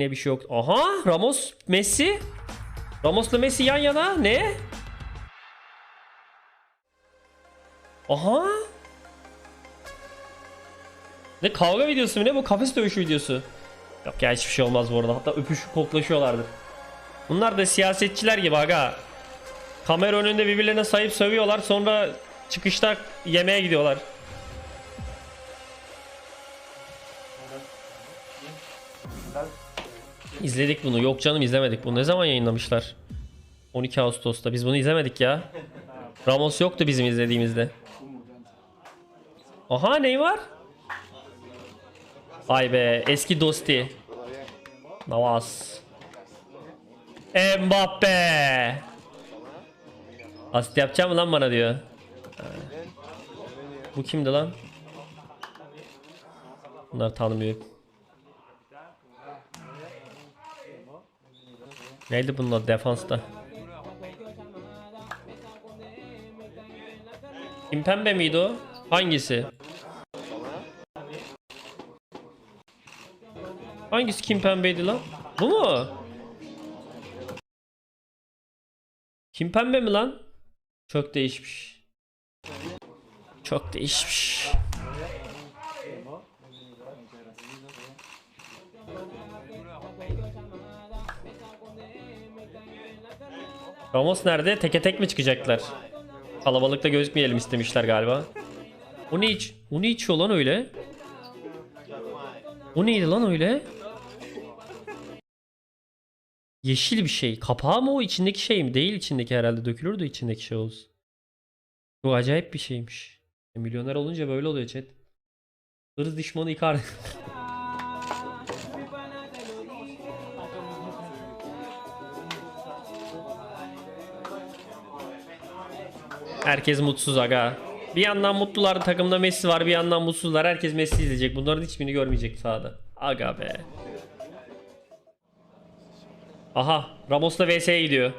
Ne bir şey yok. Aha Ramos Messi. Ramos'la Messi yan yana. Ne? Aha. Ne kavga videosu mu ne bu kafes dövüşü videosu. Yok ya hiçbir şey olmaz bu arada. Hatta öpüşüp koklaşıyorlardır. Bunlar da siyasetçiler gibi aga. Kamera önünde birbirlerine sayıp sövüyorlar sonra çıkışta yemeğe gidiyorlar. İzledik bunu. Yok canım izlemedik. Bunu ne zaman yayınlamışlar? 12 Ağustos'ta. Biz bunu izlemedik ya. Ramos yoktu bizim izlediğimizde. Aha Neymar. Vay be eski dosti. Navas. Mbappe. Asist yapacağım mı lan bana diyor. Bu kimdi lan? Bunlar tanımıyor. Neydi bunun adı defansta? Kimpembe miydi o? Hangisi? Hangisi Kimpembe'ydi lan? Bu mu? Kimpembe mi lan? Çok değişmiş. Çok değişmiş. Ramos nerede? Teke tek mi çıkacaklar? Kalabalıkta gözükmeyelim istemişler galiba. O ne iç? O ne içiyor lan öyle? O neydi lan öyle? Yeşil bir şey. Kapağı mı o içindeki şey mi? Değil içindeki herhalde. Dökülürdü içindeki şey olsun. Bu acayip bir şeymiş. E, milyoner olunca böyle oluyor chat. Hırız düşmanı Icardi. Herkes mutsuz aga. Bir yandan mutlular takımda Messi var bir yandan mutsuzlar. Herkes Messi izleyecek. Bunların hiçbirini görmeyecek sahada. Aga be. Aha Ramos'la VS'ye gidiyor.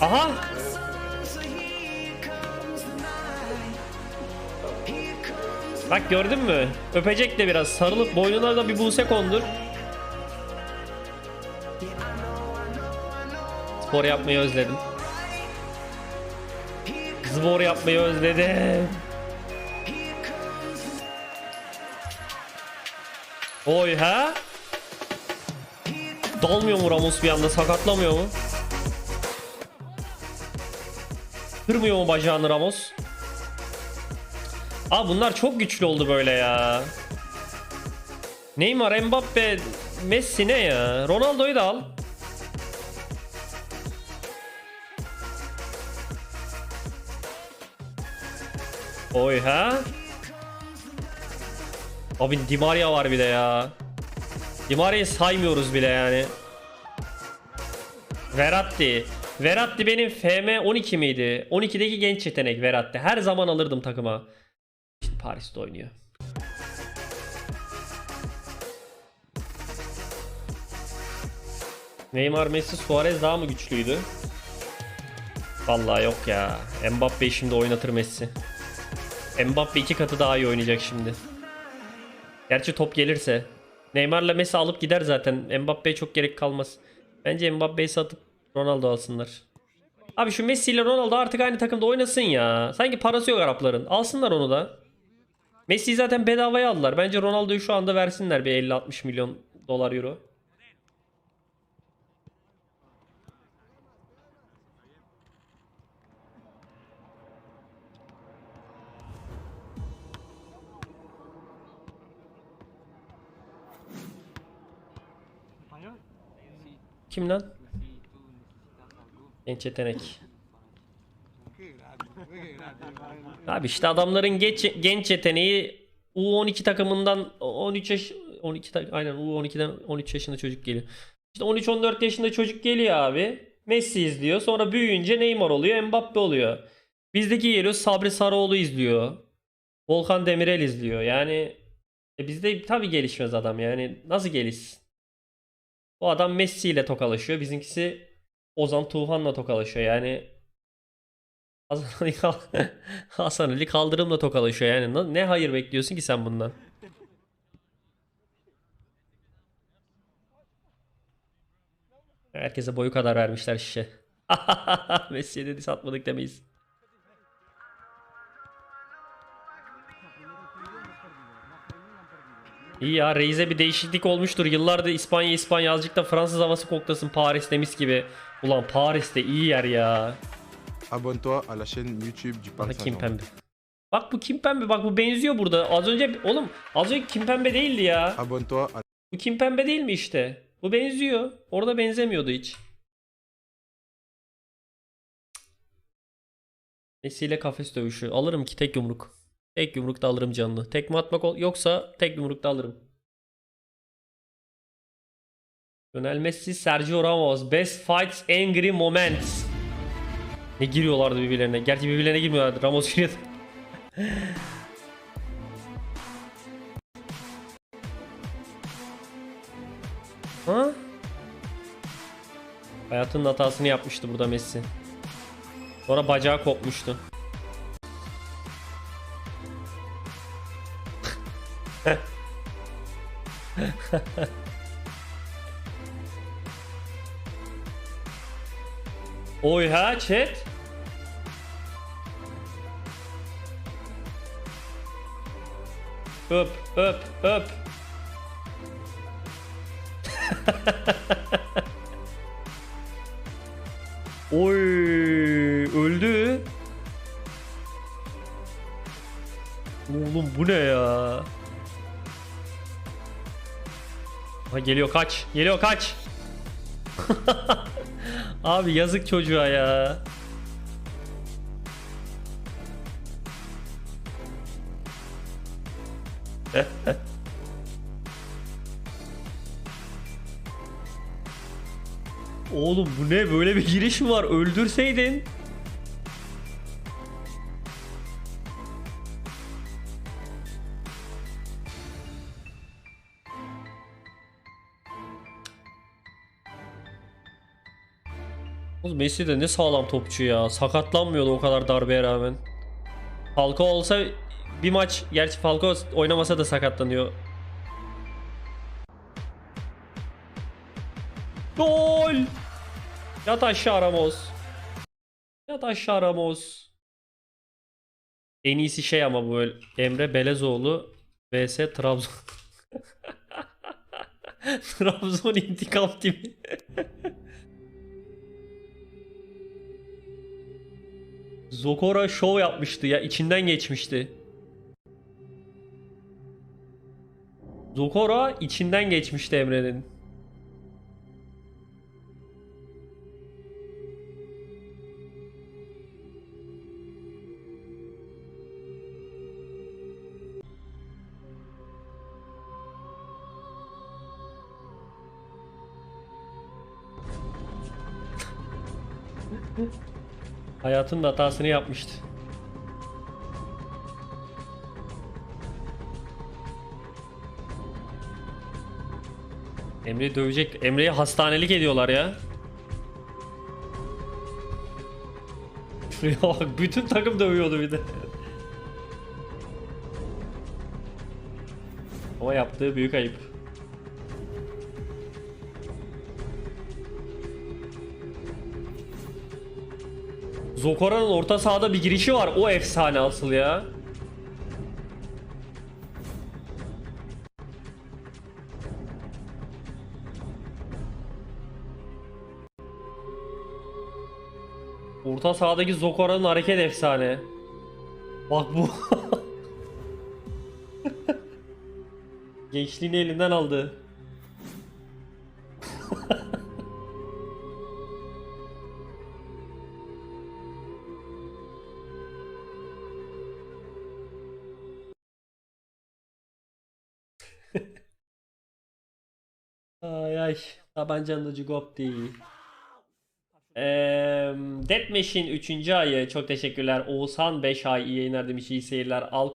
Aha Bak gördün mü? Öpecek de biraz. Sarılıp boynuna da bir buse kondur. Spor yapmayı özledim. Spor yapmayı özledim. Oy ha? Dalmıyor mu Ramos bir anda? Sakatlamıyor mu? Kırmıyor mu bacağını Ramos? Aa bunlar çok güçlü oldu böyle ya. Neymar, Mbappe, Messi ne ya? Ronaldo'yu da al. Oy ha? Abi Di Maria var bir de ya. Di Maria'yı saymıyoruz bile yani. Verratti. Verratti benim FM 12 miydi? 12'deki genç yetenek Verratti. Her zaman alırdım takıma. İşte Paris'te oynuyor. Neymar, Messi, Suarez daha mı güçlüydü? Vallahi yok ya. Mbappe'yi şimdi oynatır Messi. Mbappe iki katı daha iyi oynayacak şimdi. Gerçi top gelirse. Neymar'la Messi alıp gider zaten. Mbappe'ye çok gerek kalmaz. Bence Mbappe'yi satıp Ronaldo alsınlar. Abi şu Messi ile Ronaldo artık aynı takımda oynasın ya. Sanki parası yok Arapların. Alsınlar onu da. Messi'yi zaten bedavaya aldılar. Bence Ronaldo'yu şu anda versinler bir 50-60 milyon dolar euro. Kim lan? Genç yetenek. Abi işte adamların geç, genç yeteneği U12 takımından 13 yaş 12 tak- aynen U12'den 13 yaşında çocuk geliyor. İşte 13-14 yaşında çocuk geliyor abi. Messi izliyor. Sonra büyüyünce Neymar oluyor, Mbappe oluyor. Bizdeki geliyor Sabri Sarıoğlu izliyor. Volkan Demirel izliyor. Yani e bizde tabii gelişmez adam yani. Nasıl gelişsin? Bu adam Messi ile tokalaşıyor. Bizimkisi Ozan Tufan'la tokalaşıyor. Yani Hasan Ali, Hasan kaldırımla tokalaşıyor yani. Ne hayır bekliyorsun ki sen bundan? Herkese boyu kadar vermişler şişe. Messi'ye dedi satmadık demeyiz. İyi ya Reis'e bir değişiklik olmuştur. Yıllardır İspanya İspanya azıcık da Fransız havası koklasın Paris'te mis gibi. Ulan Paris'te iyi yer ya. Abonne-toi à la chaîne YouTube du Parc Kim. Pembe. Bak bu Kim Pembe bak bu benziyor burada. Az önce oğlum az önce Kim Pembe değildi ya. Abonne-toi à Bu Kim Pembe değil mi işte? Bu benziyor. Orada benzemiyordu hiç. Messi ile kafes dövüşü. Alırım ki tek yumruk. Tek yumrukta alırım canını. Tekme atmak yoksa tek yumrukta alırım. Lionel Messi, Sergio Ramos. Best fights, angry moments. Ne giriyorlardı birbirlerine. Gerçi birbirlerine girmiyorlardı. Ramos giriyordu. Ha? Hayatının hatasını yapmıştı burada Messi. Sonra bacağı kopmuştu. Oy ha chat. Öp öp öp. Oy öldü. Oğlum bu ne ya? Ha geliyor kaç. Geliyor kaç. Abi yazık çocuğa ya. Oğlum bu ne böyle bir giriş mi var? Öldürseydin. Oğlum Messi de ne sağlam topçu ya. Sakatlanmıyordu o kadar darbeye rağmen. Falcao olsa bir maç gerçi Falcao oynamasa da sakatlanıyor. Gol! Yat aşağı Ramos. Yat aşağı Ramos. En iyisi şey ama bu öyle. Emre Belezoğlu vs Trabzon. Trabzon intikam timi. Zokora şov yapmıştı ya içinden geçmişti. Zokora içinden geçmişti Emre'nin. Hayatının hatasını yapmıştı. Emre'yi dövecek. Emre'yi hastanelik ediyorlar ya. Şuraya bütün takım dövüyordu bir de. Ama yaptığı büyük ayıp. Zokora'nın orta sahada bir girişi var. O efsane asıl ya. Orta sahadaki Zokora'nın hareket efsane. Bak bu. Gençliğini elinden aldı. Ay ay. Tabancanın ucu koptu. Eee Death Machine 3. ayı çok teşekkürler. Oğuzhan 5 ay iyi yayınlar demiş iyi seyirler. Al